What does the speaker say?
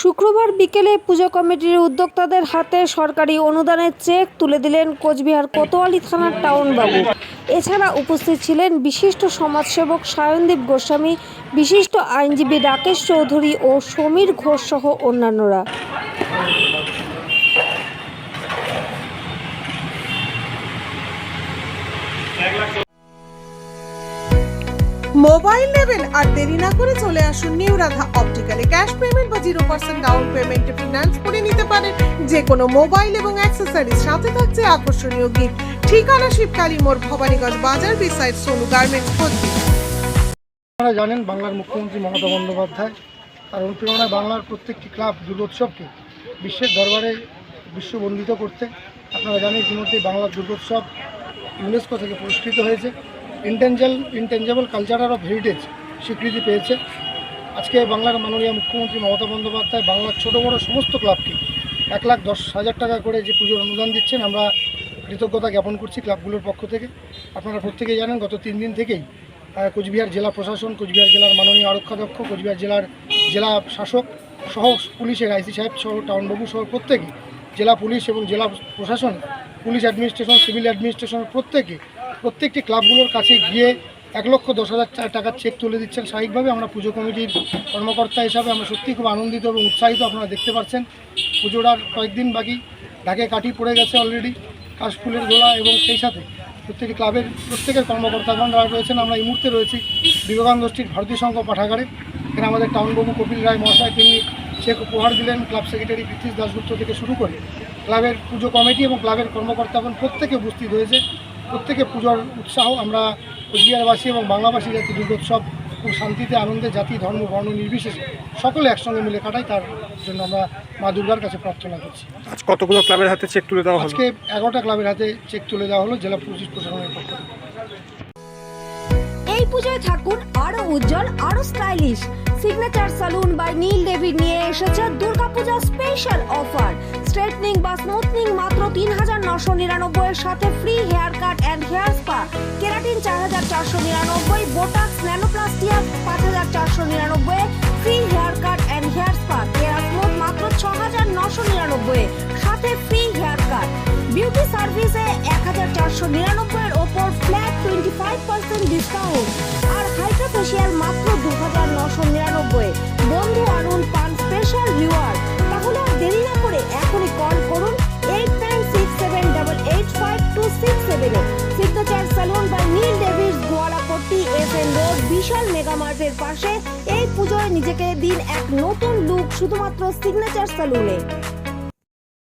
শুক্রবার বিকেলে পুজো কমিটির উদ্যোক্তাদের হাতে সরকারি অনুদানের চেক তুলে দিলেন কোচবিহার কোতোয়ালি থানার টাউনবাবু। এছাড়া উপস্থিত ছিলেন বিশিষ্ট সমাজসেবক সায়নদীপ গোস্বামী, বিশিষ্ট আইনজীবী রাকেশ চৌধুরী ও সমীর ঘোষ সহ অন্যান্যরা। মোবাইল নেবেন আর দেরি না করে চলে আসুন নিউ রাধা অপটিক্যালে। ক্যাশ পেমেন্ট বা জিরো পার্সেন্ট ডাউন পেমেন্টে ফিনান্স করে নিতে পারেন। যে কোনো মোবাইল এবং অ্যাক্সেসরিজ সাথে থাকছে আকর্ষণীয় গিফট ঠিকানা শিবকালী মোড় ভবানীগঞ্জ বাজার বিসাইড সোনু গার্মেন্টস কোচবিহার আপনারা জানেন বাংলার মুখ্যমন্ত্রী মমতা বন্দ্যোপাধ্যায় তার অনুপ্রেরণায় বাংলার প্রত্যেকটি ক্লাব দুর্গোৎসবকে বিশ্বের দরবারে বিশ্ববন্দিত করতে। আপনারা জানেন ইতিমধ্যে বাংলার দুর্গোৎসব ইউনেস্কো থেকে পুরস্কৃত হয়েছে। Intangible intangible cultural of heritage স্বীকৃতি পেয়েছে। আজকে বাংলার মাননীয় মুখ্যমন্ত্রী মমতা বন্দ্যোপাধ্যায় বাংলার ছোটো বড়ো সমস্ত ক্লাবকে এক লাখ দশ হাজার টাকা করে যে পুজোর অনুদান দিচ্ছেন, আমরা কৃতজ্ঞতা জ্ঞাপন করছি ক্লাবগুলোর পক্ষ থেকে। আপনারা প্রত্যেকেই জানেন, গত তিন দিন থেকেই কোচবিহার জেলা প্রশাসন, কোচবিহার জেলার মাননীয় আরক্ষাধ্যক্ষ, কোচবিহার জেলার জেলা শাসক সহ পুলিশের আইসি সাহেব সহ টাউনবাবু সহ প্রত্যেকে, জেলা পুলিশ এবং জেলা প্রশাসন, পুলিশ অ্যাডমিনিস্ট্রেশন, সিভিল অ্যাডমিনিস্ট্রেশনের প্রত্যেকে প্রত্যেকটি ক্লাবগুলোর কাছে গিয়ে এক লক্ষ দশ হাজার টাকার চেক তুলে দিচ্ছেন। স্বাভাবিকভাবে আমরা পুজো কমিটির কর্মকর্তা হিসাবে আমরা সত্যিই খুব আনন্দিত এবং উৎসাহিত আপনারা দেখতে পাচ্ছেন। পুজোর আর কয়েকদিন বাকি, ঢাকে কাঠি পড়ে গেছে অলরেডি কাশফুলের গোলা এবং সেই সাথে প্রত্যেকটি ক্লাবের প্রত্যেকের কর্মকর্তাগণ যারা রয়েছেন, আমরা এই মুহূর্তে রয়েছি বিবেকানন্দ স্ট্রিট ভারতীয় সংঘ পাঠাগারে। এখানে আমাদের টাউনবাবু কপিল রায় মহাশয়, তিনি চেক উপহার দিলেন ক্লাব সেক্রেটারি পৃথ্বীশ দাসগুপ্ত থেকে শুরু করে। ক্লাবের পুজো কমিটি এবং ক্লাবের কর্মকর্তাগণ প্রত্যেকে উপস্থিত হয়েছে। প্রত্যেকে পুজোর উৎসাহ আমরা কোচবিহারবাসী এবং বাংলাভাষী জাতি দুর্গোৎসব খুব শান্তিতে আনন্দে জাতি ধর্ম বর্ণ নির্বিশেষে সকলে একসঙ্গে মিলে কাটাই তার জন্য আমরা মা দুর্গার কাছে প্রার্থনা করছি। আজ কতগুলো ক্লাবের হাতে চেক তুলে দেওয়া আজকে এগারোটা ক্লাবের হাতে চেক তুলে দেওয়া হলো জেলা পুলিশ প্রশাসনের পক্ষ থেকে। এই পুজোয় থাকুন আরও উজ্জ্বল আরও stylish signature salon by Neel Devi নিয়ে এসেছে দুর্গাপূজা স্পেশাল অফার স্ট্রেটনিং বা স্মুথনিং মাত্র তিন হাজার নশো নিরানব্বই এর সাথে free haircut and hair spa keratin চার হাজার চারশো নিরানব্বই বোটাক্স ন্যানোপ্লাস্টিয়া পাঁচ হাজার চারশো নিরানব্বই free haircut and hair spa care smooth মাত্র ছ হাজার নশো নিরানব্বই সাথে ফ্রি হেয়ার কাট বিউটি সার্ভিসে এক হাজার চারশো নিরানব্বই এর ওপর flat twenty five percent discount বিশাল মেগা মার্টের পাশে এই পুজোয় নিজেকে দিন এক নতুন লুক শুধুমাত্র সিগনেচার সালুনে